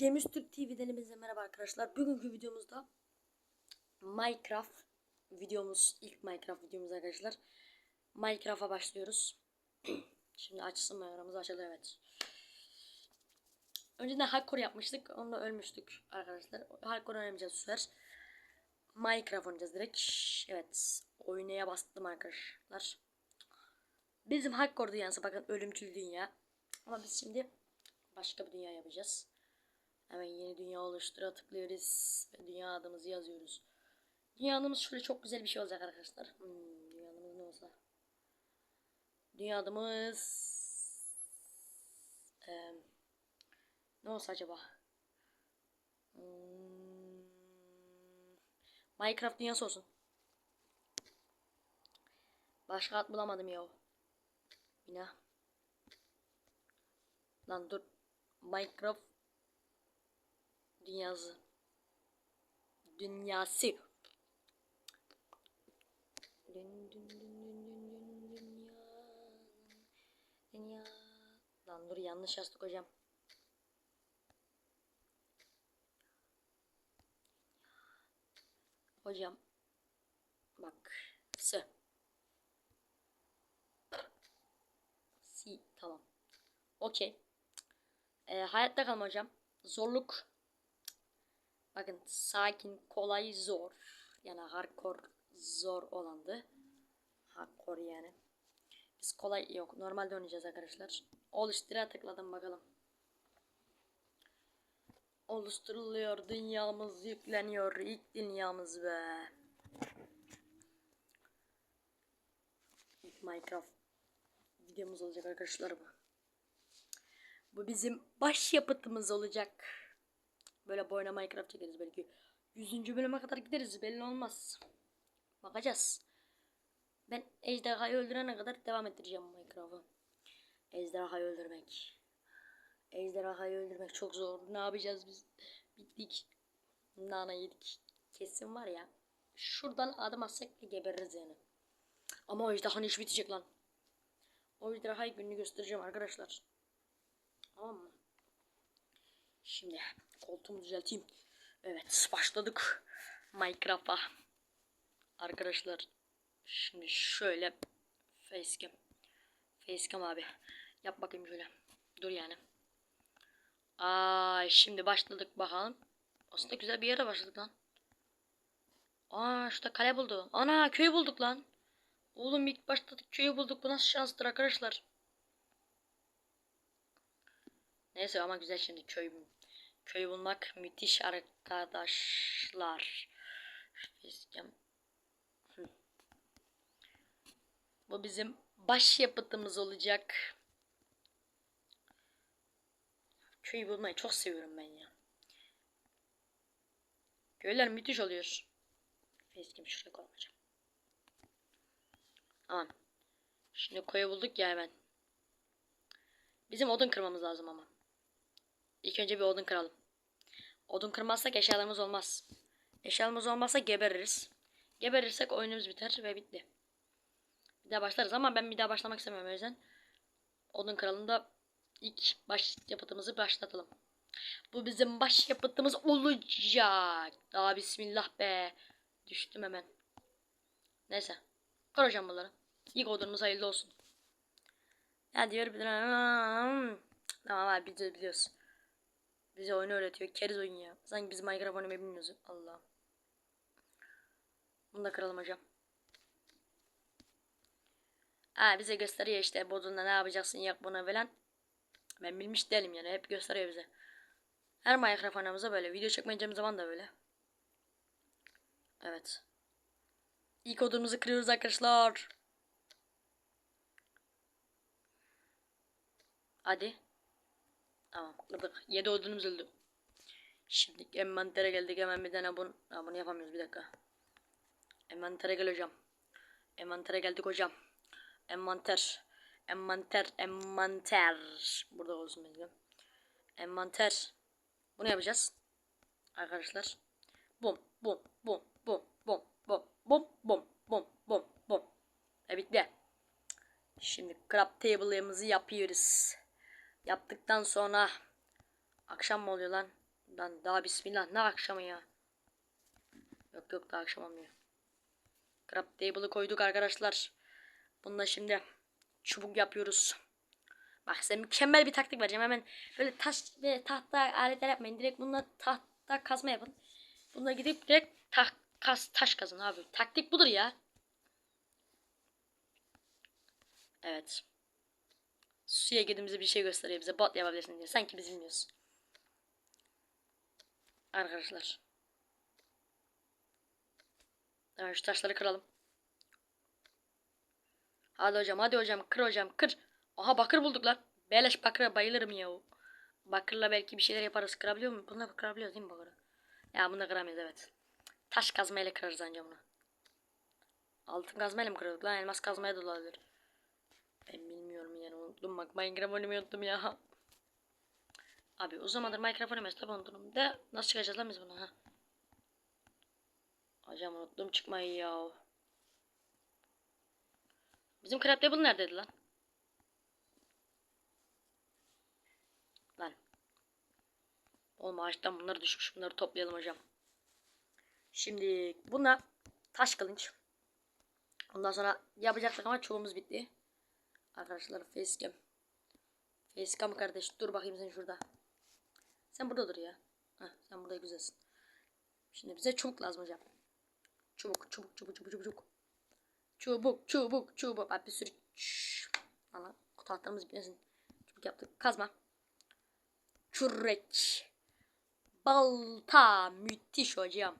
Games Türk TV'den hepinize merhaba arkadaşlar. Bugünkü videomuzda Minecraft videomuz, ilk Minecraft videomuz arkadaşlar. Minecraft'a başlıyoruz. Şimdi açsın mı aramız açıldı evet. Önceden hardcore yapmıştık. Onda ölmüştük arkadaşlar. Hardcore oynamayacağız bu. Minecraft oynayacağız direkt. Evet. Oynaya bastım arkadaşlar. Bizim hardcore dünyası bakın ölümcül dünya. Ama biz şimdi başka bir dünya yapacağız. Hemen yeni dünya oluştura tıklıyoruz. Ve dünya adımızı yazıyoruz. Dünya adımız şöyle çok güzel bir şey olacak arkadaşlar. Hmm, dünya adımız ne olsa. Dünya adımız... Eee, ne olsa acaba? Hmm, Minecraft dünyası olsun. Başka ad bulamadım ya. Bina. Lan dur. Minecraft dünyası. Dünyası. Dün, dün, dün, dün, dün, dün, dünya. Dünya. Lan dur yanlış yazdık hocam. Hocam. Bak. S. Si. Tamam. Okey. Ee, hayatta kalma hocam. Zorluk. Bakın sakin, kolay, zor. Yani hardcore zor olandı. Hardcore yani. Biz kolay yok. Normalde oynayacağız arkadaşlar. Oluştura tıkladım bakalım. Oluşturuluyor. Dünyamız yükleniyor. İlk dünyamız be. İlk Minecraft videomuz olacak arkadaşlar bu. Bu bizim baş yapıtımız olacak. Böyle boyuna Minecraft çekeriz belki. 100. bölüme kadar gideriz belli olmaz. Bakacağız. Ben ejderhayı öldürene kadar devam ettireceğim Minecraft'ı. Ejderhayı öldürmek. Ejderhayı öldürmek çok zor. Ne yapacağız biz? Bittik. Nana yedik. Kesin var ya. Şuradan adım atsak gebeririz yani. Ama o ejderhanın iş bitecek lan. O ejderhayı gününü göstereceğim arkadaşlar. Tamam mı? Şimdi koltuğumu düzelteyim. Evet başladık Minecraft'a. Arkadaşlar şimdi şöyle facecam. Facecam abi. Yap bakayım şöyle. Dur yani. Ay şimdi başladık bakalım. Aslında güzel bir yere başladık lan. Aa şurada kale buldu. Ana köy bulduk lan. Oğlum ilk başladık köyü bulduk. Bu nasıl şanstır arkadaşlar. Neyse ama güzel şimdi köy köy bulmak müthiş arkadaşlar. Bu bizim baş yapıtımız olacak. Köyü bulmayı çok seviyorum ben ya. Köyler müthiş oluyor. Facecam şuraya koyacağım. Tamam. Şimdi koyu bulduk ya hemen. Bizim odun kırmamız lazım ama. İlk önce bir odun kıralım. Odun kırmazsak eşyalarımız olmaz. Eşyalarımız olmazsa gebeririz. Geberirsek oyunumuz biter ve bitti. Bir daha başlarız ama ben bir daha başlamak istemiyorum o yüzden. Odun kıralım da ilk baş yapıtımızı başlatalım. Bu bizim baş yapıtımız olacak. Daha bismillah be. Düştüm hemen. Neyse. Kır hocam bunları. İlk odunumuz hayırlı olsun. Ya diyor bir Tamam abi biliyoruz. Bize oyunu öğretiyor. Keriz oyun ya. Sanki biz Minecraft oynamayı bilmiyoruz. Allah. Bunu da kıralım hocam. Ha bize gösteriyor işte bodunda ne yapacaksın yak buna falan. Ben bilmiş değilim yani hep gösteriyor bize. Her Minecraft oynamamıza böyle. Video çekmeyeceğim zaman da böyle. Evet. İlk odumuzu kırıyoruz arkadaşlar. Hadi. Tamam kırdık. 7 odunumuz öldü. Şimdi envantere geldik hemen bir tane bunu. Ha, bunu yapamıyoruz bir dakika. Envantere gel hocam. Envantere geldik hocam. Envanter. Envanter. Envanter. Burada olsun bizim. Envanter. Bunu yapacağız. Arkadaşlar. Bum bum bum bum bum bum bum bum bum bum bum. E bitti. Şimdi crab table'ımızı yapıyoruz. Yaptıktan sonra akşam mı oluyor lan? Lan daha bismillah ne akşamı ya. Yok yok daha akşam olmuyor. Crab table'ı koyduk arkadaşlar. Bununla şimdi çubuk yapıyoruz. Bak size mükemmel bir taktik vereceğim. Hemen böyle taş ve tahta aletler yapmayın. Direkt bununla tahta kazma yapın. Bununla gidip direkt taş, kas, taş kazın abi. Taktik budur ya. Evet. Suya girdiğimizde bir şey gösteriyor bize. Bot yapabilirsin diyor. Sanki biz bilmiyoruz. Arkadaşlar. Hemen şu taşları kıralım. Hadi hocam hadi hocam kır hocam kır. Aha bakır bulduk lan. Beleş bakıra bayılırım ya. Bakırla belki bir şeyler yaparız. Kırabiliyor muyum? Bununla kırabiliyoruz değil mi bakırı? Ya bunu da kıramayız evet. Taş kazmayla kırarız anca bunu. Altın kazmayla mı kırıyorduk lan? Elmas kazmaya da olabilir. Unuttum bak Minecraft oynamayı unuttum ya. Abi o zamandır Minecraft oynamıyoruz tabi unuttum. De nasıl çıkacağız lan biz bunu ha? Hocam unuttum çıkmayı ya. Bizim crab table neredeydi lan? Lan. Oğlum ağaçtan bunlar düşmüş. Bunları toplayalım hocam. Şimdi buna taş kılınç. Ondan sonra yapacaktık ama çubuğumuz bitti. Arkadaşlar facecam. Facecam kardeş dur bakayım sen şurada. Sen burada dur ya. Heh, sen burada güzelsin. Şimdi bize çubuk lazım hocam. Çubuk çubuk çubuk çubuk çubuk çubuk. Çubuk çubuk. Abi bir sürü. Valla tahtamız bitmesin. Çubuk yaptık. Kazma. Kürek. Balta. Müthiş hocam.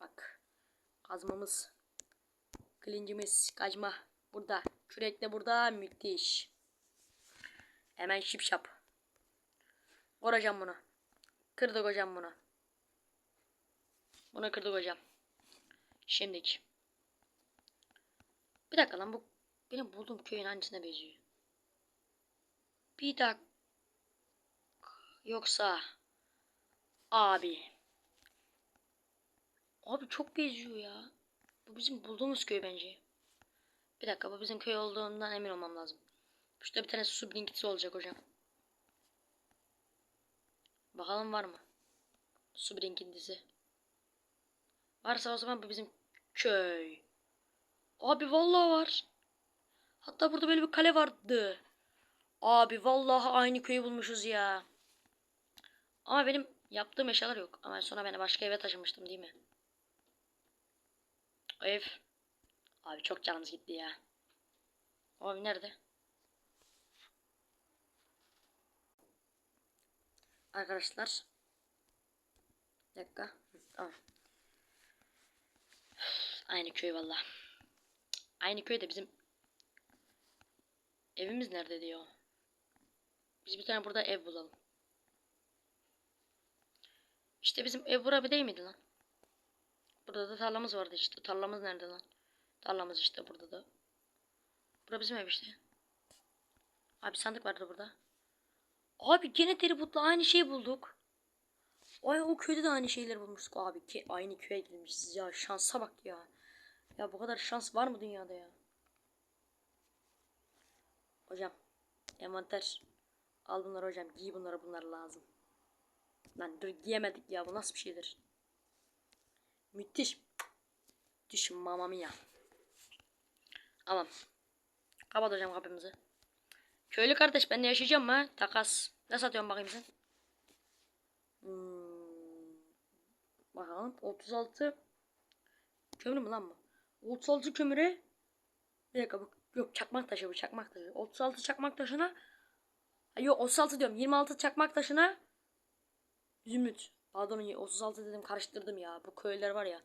Bak. Kazmamız. Kılıncımız. Kazma. Burada. Kürek de burada. Müthiş. Hemen şip şap. Vuracağım bunu. Kırdık hocam bunu. Bunu kırdık hocam. Şimdiki. Bir dakika lan bu benim bulduğum köyün hangisine benziyor? Bir dakika. Yoksa abi. Abi çok benziyor ya. Bu bizim bulduğumuz köy bence. Bir dakika bu bizim köy olduğundan emin olmam lazım. Şurada bir tane su blinkisi olacak hocam. Bakalım var mı? Su blinkintisi. Varsa o zaman bu bizim köy. Abi vallahi var. Hatta burada böyle bir kale vardı. Abi vallahi aynı köyü bulmuşuz ya. Ama benim yaptığım eşyalar yok. Ama sonra beni başka eve taşımıştım değil mi? Ev. Abi çok canımız gitti ya. Abi nerede? Arkadaşlar. Bir dakika. Tamam. Aynı köy valla. Aynı köyde bizim evimiz nerede diyor. Biz bir tane burada ev bulalım. İşte bizim ev bura bir değil miydi lan? Burada da tarlamız vardı işte. Tarlamız nerede lan? Tarlamız işte burada da. Bura bizim ev işte. Abi sandık vardı burada. Abi gene teributla aynı şeyi bulduk. Ay o köyde de aynı şeyleri bulmuştuk abi ki aynı köye girmişiz ya şansa bak ya. Ya bu kadar şans var mı dünyada ya? Hocam envanter al bunları hocam giy bunları bunlar lazım. Lan dur giyemedik ya bu nasıl bir şeydir? Müthiş. Düşün mamma mia. Tamam. Kapat hocam kapımızı. Köylü kardeş ben de yaşayacağım mı? Takas. Ne satıyorsun bakayım sen? Hmm. Bakalım 36 kömür mü lan bu? 36 kömüre bir dakika bu yok çakmak taşı bu çakmak taşı. 36 çakmak taşına yok 36 diyorum 26 çakmak taşına zümrüt. Pardon 36 dedim karıştırdım ya. Bu köyler var ya.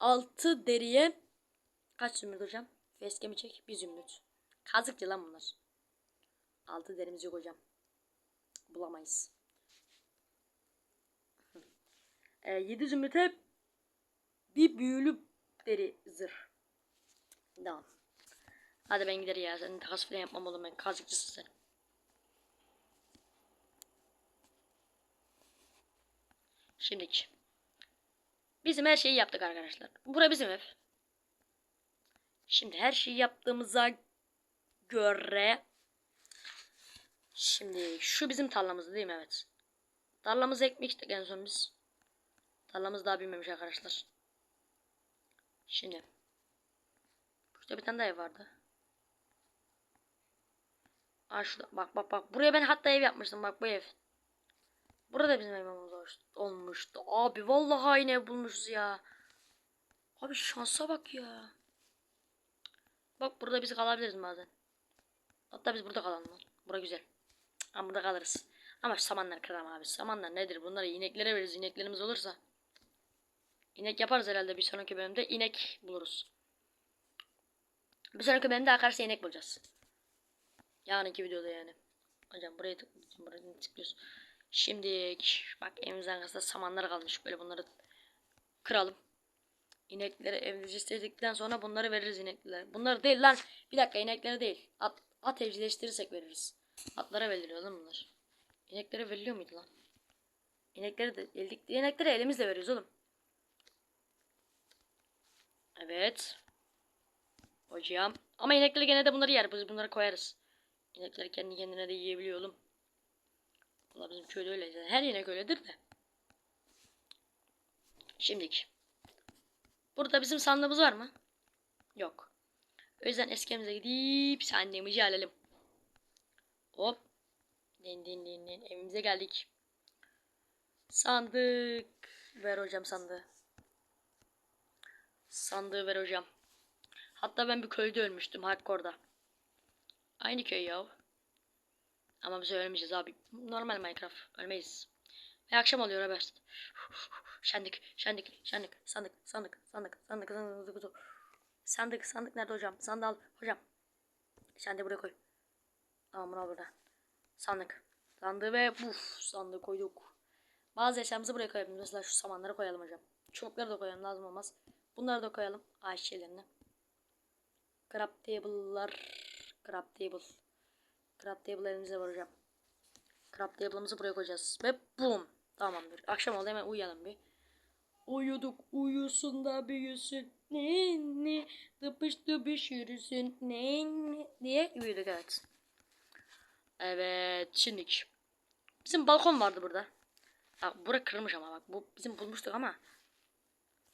6 deriye kaç zümrüt hocam? Facecam'i çek bir zümrüt. Kazıkçı lan bunlar. 6 derimiz yok hocam. Bulamayız. E, 7 zümrüte bir büyülü deri zırh. Tamam. Hadi ben gider ya. Senin takas falan yapmam oğlum ben. Kazıkçısın sen. Şimdiki. Bizim her şeyi yaptık arkadaşlar. Bura bizim ev. Şimdi her şeyi yaptığımıza göre Şimdi şu bizim tarlamız değil mi? Evet. Tarlamızı ekmiştik en son biz. Tarlamız daha büyümemiş arkadaşlar. Şimdi. Burada bir tane daha ev vardı. Aa şurada. Bak bak bak. Buraya ben hatta ev yapmıştım. Bak bu ev. Burada bizim evimiz olmuş- olmuştu. Abi vallahi aynı ev bulmuşuz ya. Abi şansa bak ya. Bak burada biz kalabiliriz bazen. Hatta biz burada kalalım. Bura güzel. Ama burada kalırız. Ama samanlar kıram abi. Samanlar nedir? Bunları ineklere veririz. İneklerimiz olursa. İnek yaparız herhalde bir sonraki bölümde. inek buluruz. Bir sonraki bölümde arkadaşlar inek bulacağız. Yarınki videoda yani. Hocam buraya buraya tıklıyoruz. Şimdi bak evimizin arkasında samanlar kalmış. Böyle bunları kıralım. İnekleri evcilleştirdikten sonra bunları veririz ineklere. Bunları değil lan. Bir dakika ineklere değil. At, at evcilleştirirsek veririz. Atlara veriliyor lan bunlar. İneklere veriliyor muydu lan? İnekleri de eldik. İnekleri elimizle veriyoruz oğlum. Evet. Hocam. Ama inekleri gene de bunları yer. Biz bunları koyarız. İnekleri kendi kendine de yiyebiliyor oğlum. Valla bizim köyde öyle. Her inek öyledir de. Şimdiki. Burada bizim sandığımız var mı? Yok. O yüzden eski evimize gidip sandığımızı alalım. Hop. Din din din din. Evimize geldik. Sandık. Ver hocam sandığı. Sandığı ver hocam. Hatta ben bir köyde ölmüştüm hardcore'da. Aynı köy ya. Ama biz ölmeyeceğiz abi. Normal Minecraft. Ölmeyiz. Ve akşam oluyor haber. Şendik, şendik, şendik. Sandık, sandık, sandık, sandık, sandık, sandık. Sandık, sandık nerede hocam? Sandık al. Hocam. Sandığı buraya koy. Tamam bunu al. Sandık. Sandığı ve buf sandığı koyduk. Bazı eşyamızı buraya koyalım. Mesela şu samanları koyalım hocam. Çubukları da koyalım lazım olmaz. Bunları da koyalım. Ay şeylerini. Crab table'lar. Crab table. Crab table elimize var hocam. Crab table'ımızı buraya koyacağız. Ve boom. Tamamdır. Akşam oldu hemen uyuyalım bir. Uyuduk uyusun da büyüsün. Ne ne tıpış tıpış yürüsün. Ne ne diye uyuduk evet. Evet şimdilik. Bizim balkon vardı burada. Bak bura kırılmış ama bak bu bizim bulmuştuk ama.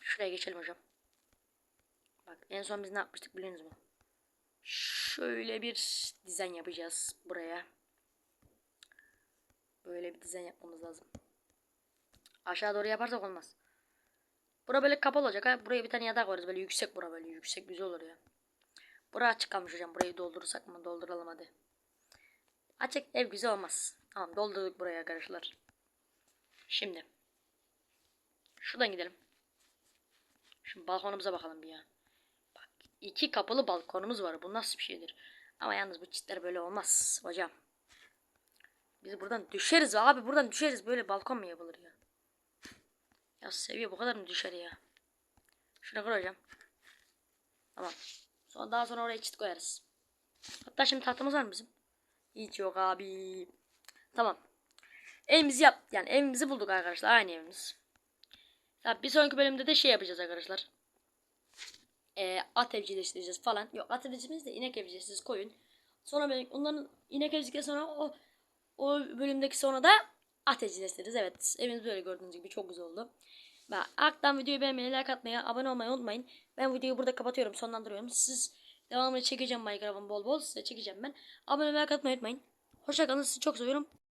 Şuraya geçelim hocam. Bak en son biz ne yapmıştık biliyor musunuz? Şöyle bir dizayn yapacağız buraya. Böyle bir dizayn yapmamız lazım. Aşağı doğru yaparsak olmaz. Bura böyle kapalı olacak ha. Buraya bir tane yatak koyarız. Böyle yüksek bura böyle yüksek güzel olur ya. Bura açık kalmış hocam. Burayı doldurursak mı? Dolduralım hadi. Açık ev güzel olmaz. Tamam doldurduk buraya arkadaşlar. Şimdi. Şuradan gidelim. Şimdi balkonumuza bakalım bir ya. Bak iki kapılı balkonumuz var. Bu nasıl bir şeydir? Ama yalnız bu çitler böyle olmaz hocam. Biz buradan düşeriz abi. Buradan düşeriz. Böyle balkon mu yapılır ya? Ya seviye bu kadar mı düşer ya? Şuna koyacağım. Tamam. Sonra daha sonra oraya çit koyarız. Hatta şimdi tahtamız var mı bizim? Hiç yok abi. Tamam. Evimizi yap. Yani evimizi bulduk arkadaşlar. Aynı evimiz. Ya bir sonraki bölümde de şey yapacağız arkadaşlar. Ee, at evcilleştireceğiz falan. Yok at evcilleştireceğiz de inek evcilleştireceğiz koyun. Sonra böyle onların inek evcilleştirdikten sonra o o bölümdeki sonra da at evcilleştiririz. Evet evimiz böyle gördüğünüz gibi çok güzel oldu. Ve alttan videoyu beğenmeyi, like atmayı, abone olmayı unutmayın. Ben videoyu burada kapatıyorum, sonlandırıyorum. Siz devamını çekeceğim Minecraft'ın bol bol. Size çekeceğim ben. Abone olmayı, like atmayı unutmayın. Hoşçakalın, sizi çok seviyorum.